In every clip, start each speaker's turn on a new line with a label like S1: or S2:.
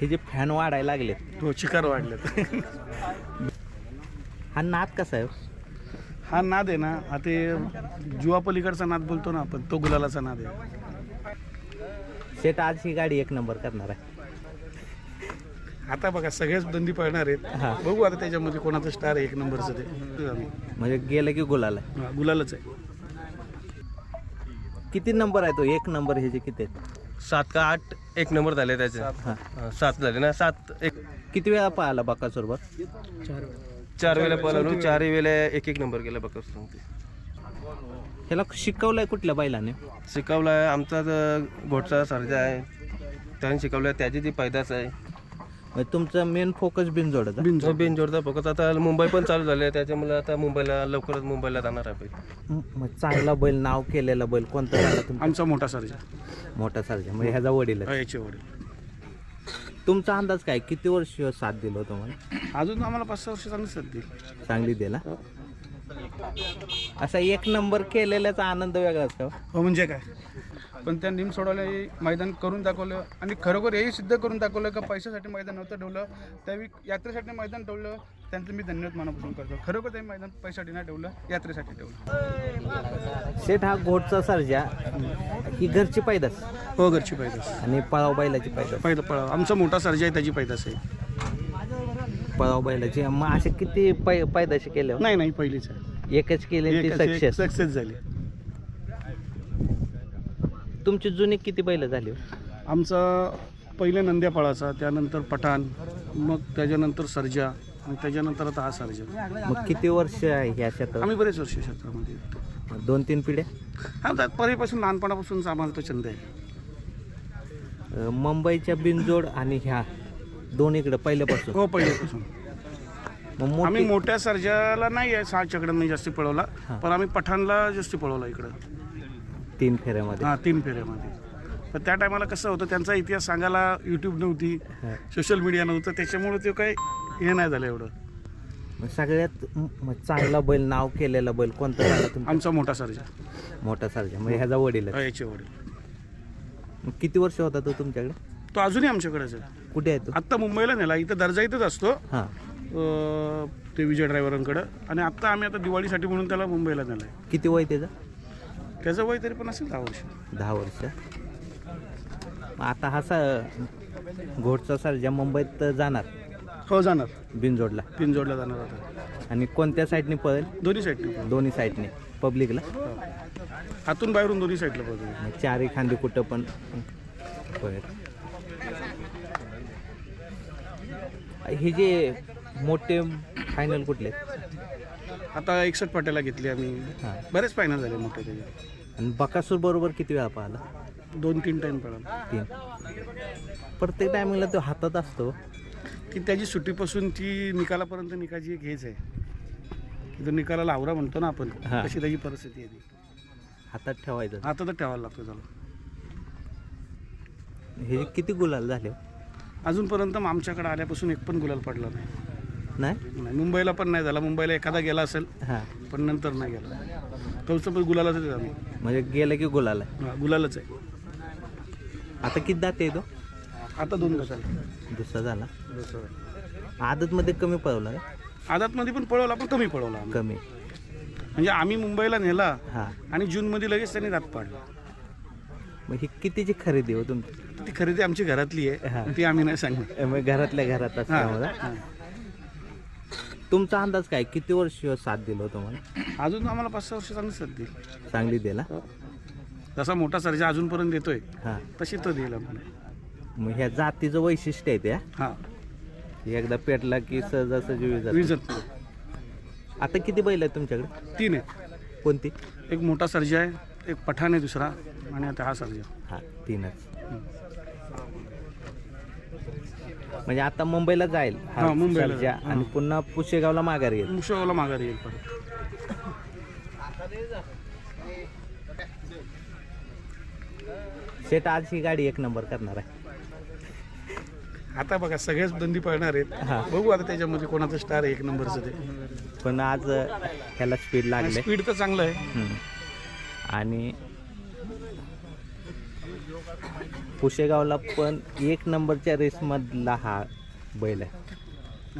S1: हे जे फॅन वाढायला लागलेत.
S2: हो चिकार वाढलेत.
S1: हा नाद कसा आहे
S2: हा? नाद आहे ना हा ते जुवा पलीकडचा नाद बोलतो ना आपण तो गुलालाचा नाद आहे.
S1: शेट आज ही गाडी एक नंबर करणार आहे.
S2: आता बघा सगळेच दंडी पळणार
S1: हा.
S2: आहेत बघू आता त्याच्यामध्ये कोणाचं स्टार आहे एक नंबरचं ते.
S1: म्हणजे गेलं की गुलाल
S2: हा, गुलालच आहे.
S1: किती नंबर आहे तो? एक नंबर हे जे किती आहेत?
S3: सात का आठ एक नंबर झाले त्याचे.
S1: हा
S3: हा, सात झाले ना सात एक.
S1: किती वेळा पाहिला बाकासोबत
S3: चार वेळेला पळालो चारही वेळेला एक एक नंबर केला बघ सांगते
S1: ह्याला शिकवलंय कुठल्या बैलाने?
S3: शिकवलाय आमचा जो घोटचा सर्जा आहे. त्याने शिकवलाय त्याची ती पैदास आहे.
S1: म्हणजे तुमचं मेन फोकस बिनजोडचा
S3: तो बिनजोडचा फोकस आता मुंबई पण चालू झाली आहे त्याच्यामुळे आता मुंबईला लवकरच मुंबईला जाणार आहे बैल.
S1: मग चांगला बैल नाव केलेला बैल कोणता झाला तुमचा?
S2: आमचा मोठा सर्जा.
S1: मोठा सारखा म्हणजे ह्याचा वडील आहे.
S2: हा, याचे वडील.
S1: तुमचा अंदाज काय? किती वर्ष साथ दिलं होतं मला
S2: अजून आम्हाला पाच सहा वर्ष चांगली सध्या
S1: चांगली दिला असा एक नंबर केलेल्याचा आनंद वेगळाच का? हो?
S2: हो म्हणजे काय? पण त्या निम सोडवल्या हे मैदान करून दाखवलं आणि खरोखर हेही सिद्ध करून दाखवलं का पैशासाठी मैदान नव्हतं ठेवलं. त्यावेळी यात्रेसाठी मैदान ठेवलं. त्यांचं मी धन्यवाद मनापासून करतो. खरोखर ते मैदान पैशासाठी नाही ठेवलं यात्रेसाठी ठेवलं.
S1: शेठ हा घोटचा सर्जा. ही घरची पैदास?
S2: हो घरची पैदास.
S1: आणि पळाव बैलाची पैदास?
S2: पहिलं पळा आमचा मोठा सर्जा आहे त्याची पैदास आहे.
S1: पळाव बैलाची. मग असे किती पै पैदाशी केले हो?
S2: नाही नाही पहिलीच आहे.
S1: एकच केले ती सक्सेस.
S2: सक्सेस झाली.
S1: तुमची जुनी किती बैल झाली?
S2: आमचा पहिले नंद्या पळाचा त्यानंतर पठाण मग त्याच्यानंतर सर्जा आणि त्याच्यानंतर आता हा सर्जा.
S1: मग किती वर्ष आहे ह्या क्षेत्रात?
S2: आम्ही बरेच वर्ष क्षेत्रामध्ये
S1: दोन तीन पिढ्या?
S2: हा पहिल्यापासून लहानपणापासूनच आम्हाला तो छंद आहे.
S1: अं, मुंबईच्या बिनजोड आणि ह्या दोन्हीकडे पहिल्यापासून?
S2: हो पहिल्यापासून.
S1: मग
S2: आम्ही
S1: मोठी
S2: मोठ्या सर्जाला नाही आहे सहा चकड्यांनी जास्ती पळवला पण आम्ही पठाणला जास्ती पळवला इकडं.
S1: तीन फेऱ्यामध्ये.
S2: हा तीन फेऱ्यामध्ये. पण त्या टायमाला कसं होतं त्यांचा इतिहास सांगायला यूट्यूब नव्हती
S1: हा.
S2: सोशल मीडिया नव्हतं त्याच्यामुळे ते काही हे नाही झालं एवढं.
S1: मग सगळ्यात म- चांगला बैल नाव केलेला बैल कोणता झाला तुमचा?
S2: आमचा मोठा सर्जा.
S1: मोठा सर्जा म्हणजे ह्याचा वडील
S2: हा, याचे वडील.
S1: मग किती वर्ष होता तो तुमच्याकडे?
S2: तो अजूनही आमच्याकडेच आहे.
S1: कुठे आहे तो?
S2: आत्ता मुंबईला नेला इथं दर्जा इथंच असतो.
S1: हां.
S2: अं, ते विजय ड्रायव्हरांकडं आणि आत्ता आम्ही आता दिवाळीसाठी म्हणून त्याला मुंबईला नेलं आहे
S1: किती वय त्याचं?
S2: त्याचं वय तरी पण असेल दहा वर्ष.
S1: दहा वर्ष. मग आता हा सा घोटचा सर्जा मुंबईत जाणार
S2: हो जाणार.
S1: बिनजोडला.
S2: पिंजोडला जाणार आता.
S1: आणि कोणत्या साईडने पळेल?
S2: दोन्ही साईडने
S1: दोन्ही साईडने. पब्लिकला.
S2: आतून बाहेरून दोन्ही साईडला पळतो.
S1: मग चारही खांदी कुठं पण पळेल. हे जे मोठे फायनल कुठले?
S2: आता एकसठ पाट्याला घेतली आम्ही.
S1: हां.
S2: बरेच फायनल झाले मोठे त्याचे.
S1: आणि बकासूर बरोबर किती वेळा पाहिला
S2: दोन तीन टाइम पळाला.
S1: तीन. प्रत्येक टायमिंगला तो हातात असतो.
S2: की त्याची सुट्टीपासून ती निकालापर्यंत निकाची एक हेच आहे. की तो निकालाला आवरा म्हणतो ना आपण
S1: हां.
S2: तशी त्याची परिस्थिती आहे ती.
S1: हातात ठेवायचं.
S2: आता तर ठेवायला लागतो त्याला.
S1: हे किती गुलाल झाले?
S2: अजूनपर्यंत आमच्याकडे आल्यापासून एक पण गुलाल पडला नाही.
S1: नाही?
S2: नाही मुंबईला पण नाही झाला. मुंबईला एखादा गेला असेल
S1: हां.
S2: पण नंतर नाही गेला. तोच पण गुलालाच आहे आम्ही.
S1: म्हणजे गेलं की गुलाल आहे?
S2: हा, गुलालच आहे.
S1: आता किती दाते आहे तो?
S2: आता दोन गटाल
S1: दुसरा झाला. आदतमध्ये कमी पळवला
S2: आदातमध्ये पण पळवला पण कमी पळवला आम्ही.
S1: कमी.
S2: म्हणजे आम्ही मुंबईला नेला
S1: हां.
S2: आणि जूनमध्ये लगेच त्यांनी दात पाडला.
S1: मग ही कितीची खरेदी हो तुमची?
S2: ती खरेदी आमची घरातली
S1: हा.
S2: आहे ती आम्ही नाही सांगणार.
S1: मग घरातल्या घरात असल्यामुळे.
S2: हा.
S1: तुमचा अंदाज काय? किती वर्ष साथ दिलं होतं मला
S2: अजून आम्हाला पाच सहा वर्ष चांगली सध्या
S1: चांगली दिला?
S2: जसा मोठा सर्जा अजूनपर्यंत देतोय
S1: हां.
S2: तशी तो देईल आम्हाला.
S1: मग ह्या जातीचं वैशिष्ट्य आहे त्या
S2: हा?
S1: एकदा पेटला की सहजासहजी विजात
S2: विजत.
S1: आता किती बैल आहेत तुमच्याकडे?
S2: तीन आहे
S1: कोणती?
S2: एक मोठा सर्जा आहे एक पठाण आहे दुसरा आणि आता हा सर्जा.
S1: हा तीनच. म्हणजे आता मुंबईला जाईल हा
S2: हा, मुंबईला
S1: सर्जा. आणि पुन्हा पुशेगावला माघार येईल.
S2: मुशोला माघारी येईल परत.
S1: शेट आज ही गाडी एक नंबर करणार आहे.
S2: आता बघा सगळेच दंडी पळणार
S1: हा.
S2: आहेत बघू आता त्याच्यामध्ये कोणाचं स्टार एक नंबरचं ते.
S1: पण आज अ, ह्याला स्पीड लागले.
S2: स्पीड तर चांगलं आहे.
S1: आणि पुशेगावला पण एक नंबरच्या रेसमधला हा बैल आहे.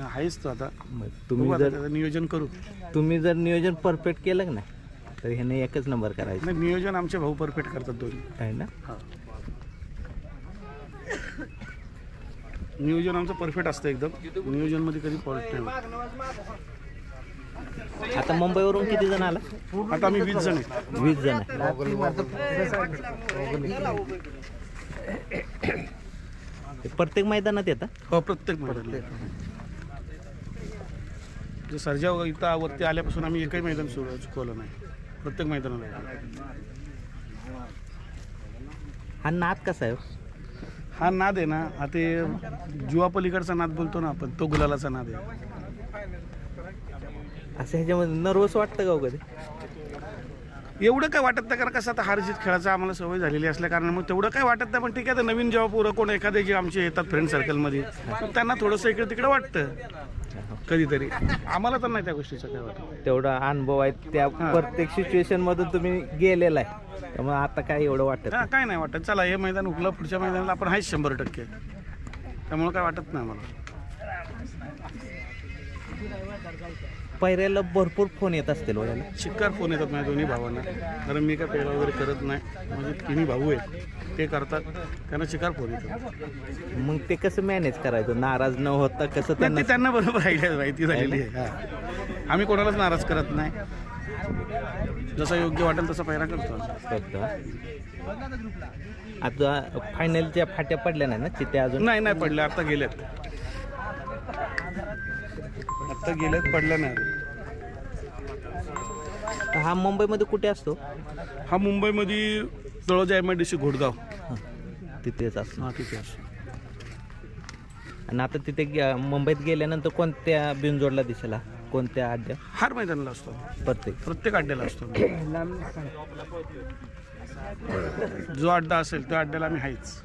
S2: आहेच तो आता.
S1: मग
S2: बघू
S1: तुम्ही
S2: आता
S1: जर
S2: त्याचं नियोजन करू.
S1: तुम्ही जर नियोजन परफेक्ट केलं नाही तर ह्याने एकच नंबर करायचा.
S2: नाही नियोजन आमचे भाऊ परफेक्ट करतात दोन्ही.
S1: आहे ना?
S2: नियोजन आमचं परफेक्ट असतं एकदम. नियोजनमध्ये कधी फॉल्ट नाही होत.
S1: आता मुंबईवरून किती जण आला?
S2: आता आम्ही वीस जण आहे.
S1: वीस जण आहे. ते प्रत्येक मैदानात येतात
S2: हो प्रत्येक मैदान जे सर्जा इथं वरती आल्यापासून आम्ही एकही मैदान सुरू चुकवलं नाही. प्रत्येक मैदानाला येतो.
S1: हा नाद कसा आहे हो?
S2: हा नाद आहे ना हा ते जुवा पलीकडचा नाद बोलतो ना आपण तो गुलालाचा नाद आहे.
S1: असं ह्याच्यामध्ये नर्वस वाटतं का हो कधी?
S2: एवढं काय वाटत नाही कारण कसं आता हार जीत खेळायचा आम्हाला सवय झालेली असल्या कारण मग तेवढं काय वाटत नाही पण ठीक आहे आता नवीन जेव्हा पोरं कोण एखादे जे आमचे येतात फ्रेंड सर्कलमध्ये मग त्यांना थोडंसं इकडे तिकडे वाटतं. कधीतरी. आम्हाला तर नाही त्या गोष्टीचं काय वाटत.
S1: तेवढा अनुभव आहे त्या. प्रत्येक सिच्युएशन मधून तुम्ही गेलेला आहे. त्यामुळे आता काय एवढं वाटत
S2: हा, काय नाही वाटत. चला हे मैदान उकलं पुढच्या मैदानाला आपण आहेच शंभर टक्के. त्यामुळे काय वाटत नाही आम्हाला.
S1: पैऱ्याला भरपूर फोन येत असतील हो वयाला
S2: शिक्कार फोन येतात माझ्या दोन्ही भावांना. कारण मी काय पेला वगैरे करत नाही. म्हणजे तिन्ही भाऊ आहेत. ते करतात. त्यांना शिकार फोन येतात.
S1: मग ते कसं मॅनेज करायचं? नाराज न होता कसं त्यांना
S2: ते त्यांना बरोबर आयडिया माहिती झालेली आहे. हा. आम्ही कोणालाच नाराज करत नाही. जसं योग्य वाटेल तसा पैरा करतो
S1: करतो आता फायनलच्या फाट्या पडल्या नाही ना? चित्ते अजून?
S2: नाही नाही पडले आता गेलेत. आता गेलेत पडल्या नाही
S1: हा मुंबईमध्ये कुठे असतो?
S2: हा मुंबईमध्ये Taloja M I D C घोडगाव.
S1: तिथेच असतो.
S2: हा तिथे असतो.
S1: आणि आता तिथे गे- मुंबईत गेल्यानंतर कोणत्या बिनजोडला दिसेला कोणत्या अड्ड्या
S2: हार मैदानाला असतो.
S1: प्रत्येक.
S2: प्रत्येक अड्ड्याला असतो. जो अड्डा असेल त्या अड्ड्याला आम्ही आहेच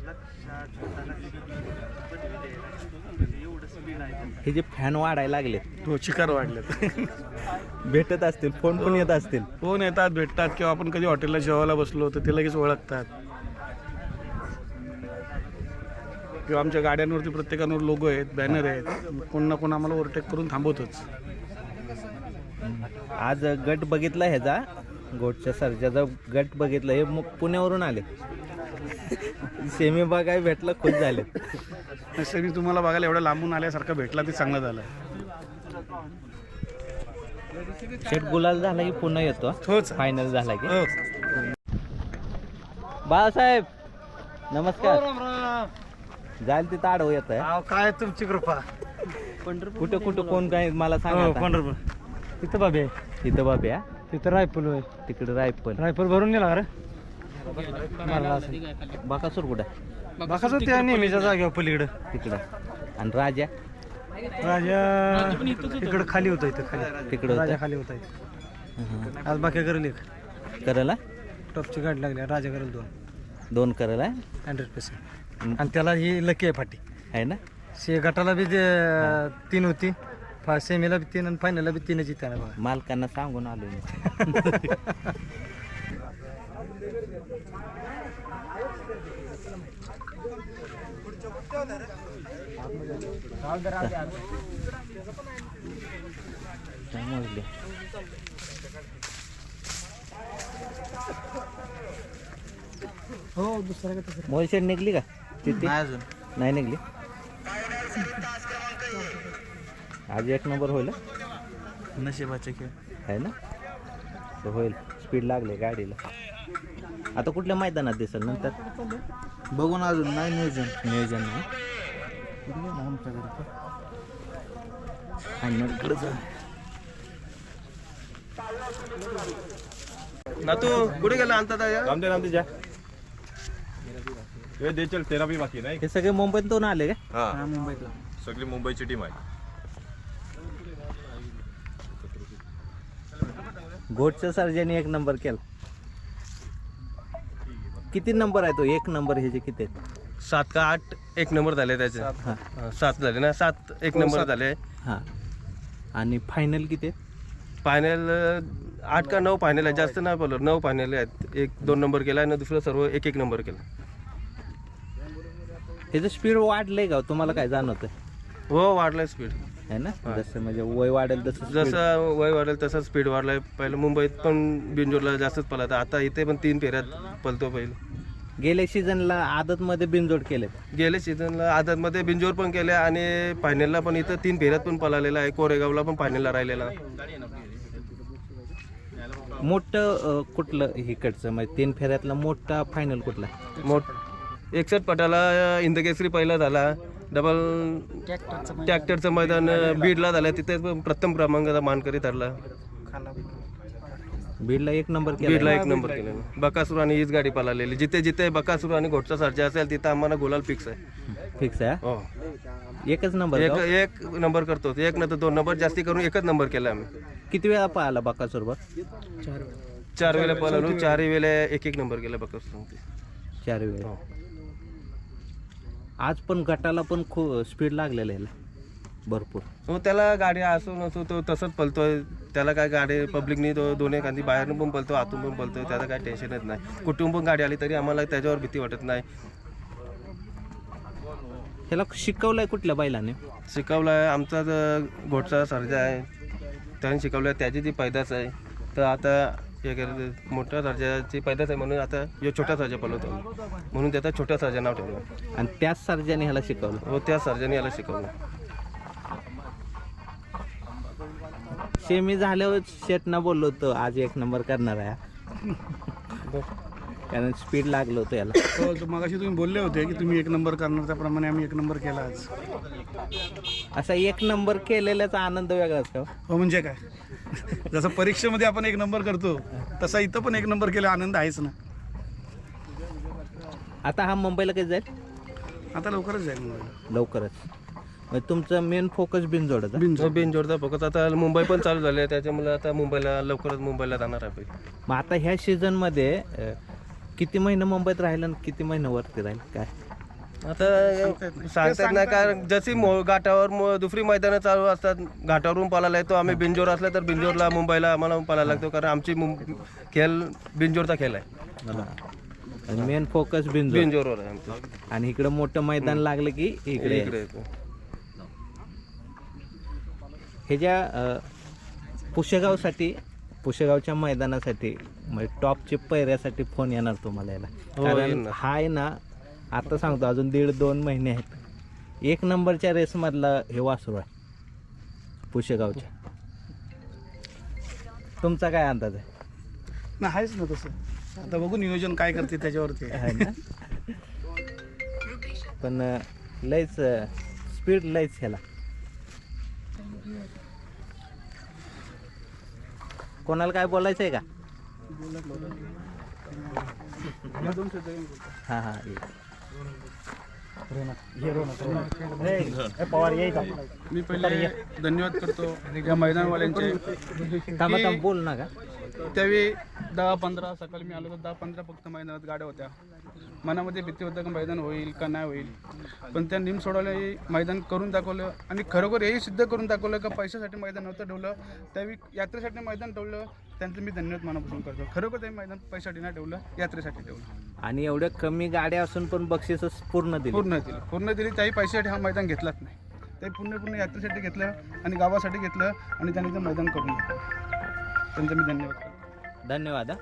S1: हे जे फॅन वाढायला लागले
S2: हो शिकार वाढलेत.
S1: भेटत असतील फोन पण येत असतील.
S2: फोन येतात भेटतात किंवा आपण कधी हॉटेलला जेवायला बसलो तर ते लगेच ओळखतात. किंवा आमच्या गाड्यांवरती प्रत्येकावर लोगो आहेत बॅनर आहेत कोण ना कोण आम्हाला ओव्हरटेक करून थांबवतोच.
S1: आज गट बघितला ह्याचा? गोटच्या सरच्याचा गट बघितला. हे मग पुण्यावरून आले. सेमी बघाय भेटलं खुश झाले.
S2: असं मी तुम्हाला बघायला एवढं लांबून आल्यासारखं भेटला ते चांगलं झालं.
S1: शेट गुलाल झाला की पुन्हा येतो?
S2: होच
S1: फायनल झाला की?
S2: हो.
S1: बाळासाहेब नमस्कार. जाईल तिथं आडव येत आहे
S2: काय तुमची कृपा?
S1: कुठं कुठं कोण काय मला सांगा आता.
S2: पंढरपूर.
S4: तिथं बाबे
S1: इथं बाब्या
S4: तिथं रायफल होय.
S1: तिकडे रायफल.
S4: रायफल भरून नेला रे
S1: बाकासूर कुठं?
S4: बाकाच त्या नेहमीच्या जागेवर पलीकडं.
S1: तिकडं. आणि राजा?
S4: राजा इकडं खाली होता इथं खाली.
S1: तिकडं
S4: राजा
S1: होता
S4: खाली होता इथं.
S1: हं.
S4: आज बाकी करेल एक.
S1: करायला?
S4: टॉपची गाडी लागली राजा करेल दोन.
S1: दोन करायला?
S4: हंड्रेड पर्सेंट आणि त्याला ही लकी आहे फाटी.
S1: आहे ना?
S4: शे गटाला बी ते- तीन होती. फा सेमीला बी तीन आणि फायनलला बी तीनच येते ना बघा.
S1: मालकांना सांगून आलो मी.
S4: हो दुसऱ्या
S1: मोलशेड निघली का? तिथे
S4: अजून.
S1: नाही निघली? आज एक नंबर होईल?
S4: नशिबाचे खेळ.
S1: आहे ना? होईल. स्पीड लागले गाडीला. आता कुठल्या मैदानात दिसेल नंतर?
S4: बघून अजून नाही नियोजन.
S1: नियोजन नाही.
S3: ना तू कुठे गेला आणतात
S5: रामदे रामदे जा. हे दे चल तेरा भी बाकी नाही?
S1: हे सगळे मुंबईतून आले का?
S5: हा. सगळी मुंबईची टीम आहे.
S1: घोटच्या सर्जनी एक नंबर केला. किती नंबर आहे तो? एक नंबर हे जे किती आहेत?
S3: सात का आठ? एक नंबर झाले त्याचे.
S1: हां
S3: हा, सात झाले ना? सात एक नंबर झाले.
S1: हां. आणि फायनल किती आहेत?
S3: फायनल आठ का नऊ फायनल आहे? जास्त नाही बोललो नऊ फायनल आहेत. एक दोन नंबर केला आणि दुसरं सर्व एक एक नंबर केला.
S1: ह्याचं स्पीड वाढलंय का हो? तुम्हाला काय जाणवतं
S3: हो वाढलाय स्पीड
S1: आहे ना? जसं म्हणजे वय वाढेल तसं
S3: जसं वय वाढेल तसं स्पीड वाढलाय. पहिलं मुंबईत पण बिंजोरला जास्तच पळायचा आता इथे पण तीन फेऱ्यात पळतो पहिले.
S1: गेल्या सीझनला आदत मध्ये बिनजोड केले
S3: गेल्या सीझनला आदतमध्ये बिंजोर पण केले आणि फायनलला पण इथं तीन फेऱ्यात पण पळालेला आहे. कोरेगावला पण फायनलला राहिलेला.
S1: मोठं अं, कुठलं इकडचं? म्हणजे तीन फेऱ्यातला मोठा फायनल कुठला?
S3: मोठ एकसठ पटाला इंदकेसरी पहिला झाला. डबल ट्रॅक्टरचं मैदान. बीडला झालं. तिथे पण प्रथम क्रमांकाचा मानकरी ठरला.
S1: बीडला एक नंबर केला.
S3: बीडला एक नंबर केलेला बकासूर आणि हीच गाडी पळालेली. जिथे जिथे बकासूर आणि घोटचा सर्जा असेल तिथं आम्हाला गुलाल फिक्स आहे.
S1: फिक्स आहे?
S3: हो.
S1: हा? एकच नंबर
S3: एक
S1: का? हो?
S3: एक नंबर करतो. एक नंतर दोन नंबर. जास्ती करून एकच नंबर केला आम्ही.
S1: किती वेळा पाहिला बाकासूर बघ
S3: चार वेळेला पळालो. चारही वेळेला एक एक नंबर केला बकासूर
S1: चार वेळा. आज पण गटाला पण खूप स्पीड लागलेलं आहे भरपूर.
S3: हो त्याला गाडी असो नसो तो तसंच पळतोय त्याला काय गाडी पब्लिकनी तो दोन्ही एखादी बाहेरून पण पळतो आतून पण पळतोय त्याचं काय टेन्शनच नाही. कुठून पण गाडी आली तरी आम्हाला त्याच्यावर भीती वाटत नाही.
S1: ह्याला शिकवलंय कुठल्या बैलाने?
S3: शिकवलं आहे आमचा जो घोटचा सर्जा आहे त्याने शिकवलं आहे त्याची ती पैदास आहे. तर आता हे मोठ्या सर्जाची पैदास आहे म्हणून आता हे छोटा सर्जा पळवतो. म्हणून त्याचा छोटा सर्जा नाव ठेवलं.
S1: आणि त्याच सर्जाने ह्याला शिकवलं.
S3: व त्या सर्जाने याला शिकवलं.
S1: सेमी झाल्यावर शेटना बोललो होतो आज एक नंबर करणार आहे. कारण स्पीड लागलं होतं याला.
S2: हो तर मगाशी तुम्ही बोलले होते की तुम्ही एक नंबर करणार त्याप्रमाणे आम्ही एक नंबर केला आज.
S1: असा एक नंबर केलेल्याचा आनंद वेगळाच का हो?
S2: हो म्हणजे काय? जसं परीक्षेमध्ये आपण एक नंबर करतो तसा इथं पण एक नंबर केला आनंद आहेच ना.
S1: आता हा मुंबईला कधी जाईल?
S2: आता लवकरच जाईल मुंबईला.
S1: लवकरच. मग तुमचं मेन फोकस बिनजोडच
S3: जो बिनजोडचा फोकस आता मुंबई पण चालू झाली आहे त्याच्यामुळे आता मुंबईला लवकरच मुंबईला जाणार आहे.
S1: मग आता ह्या सीझनमध्ये अं, किती महिने मुंबईत राहील आणि किती महिने वरती राहील? काय?
S3: आता सांगतात नाही. कारण जशी मो घाटावर मो- दुसरी मैदानं चालू असतात घाटावरून पळायला येतो आम्ही बिंजोर असला तर बिंजोरला मुंबईला आम्हाला पळायला लागतो कारण आमची मुं- खेळ बिंजोरचा खेळ आहे.
S1: मेन फोकस बिनजोड
S3: बिंजोरवर आहे आमचं.
S1: आणि इकडं मोठं मैदान लागलं की इकडे
S3: इकडे येतो.
S1: हे ज्या अ, पुशेगावसाठी पुशेगावच्या मैदानासाठी म्हणजे टॉपचे पैऱ्यासाठी फोन येणार तुम्हाला याला.
S3: हो,
S1: कारण
S3: ना.
S1: हा आहे ना आता सांगतो अजून दीड दोन महिने आहेत. एक नंबरच्या रेसमधला हे वासरू आहे पुशेगावच्या. तुमचा काय अंदाज आहे?
S2: नाही आहेच ना तसं. आता बघू नियोजन काय करते त्याच्यावरती. आहे.
S1: आहे ना? पण अ, लयच स्पीड लयच ह्याला. कोणाला काय बोलायचं आहे का? हां हां ये.
S2: मी पहिले धन्यवाद करतो या मैदानवाल्यांचे
S1: बोल ना का.
S2: त्यावेळी दहा पंधरा सकाळी मी आलो तर दहा पंधरा फक्त मैदानात गाड्या होत्या. मनामध्ये भीती होतं का मैदान होईल का नाही होईल. पण त्या निम सोडवलं मैदान करून दाखवलं आणि खरोखर हेही सिद्ध करून दाखवलं का पैशासाठी मैदान नव्हतं ठेवलं. त्यावेळी यात्रेसाठी मैदान ठेवलं. त्यांचं मी धन्यवाद मनापासून करतो. खरोखर ते मैदान पैशासाठी नाही ठेवलं यात्रेसाठी ठेवलं.
S1: आणि एवढ्या कमी गाड्या असून पण बक्षीस पूर्ण दिली.
S2: पूर्ण दिली. पूर्ण दिली. त्याही पैशासाठी हा मैदान घेतलाच नाही. ते पूर्ण पूर्ण यात्रेसाठी घेतलं आणि गावासाठी घेतलं आणि त्यांनी ते मैदान करून दिलं त्यांचं मी धन्यवाद करतो.
S1: धन्यवाद हा.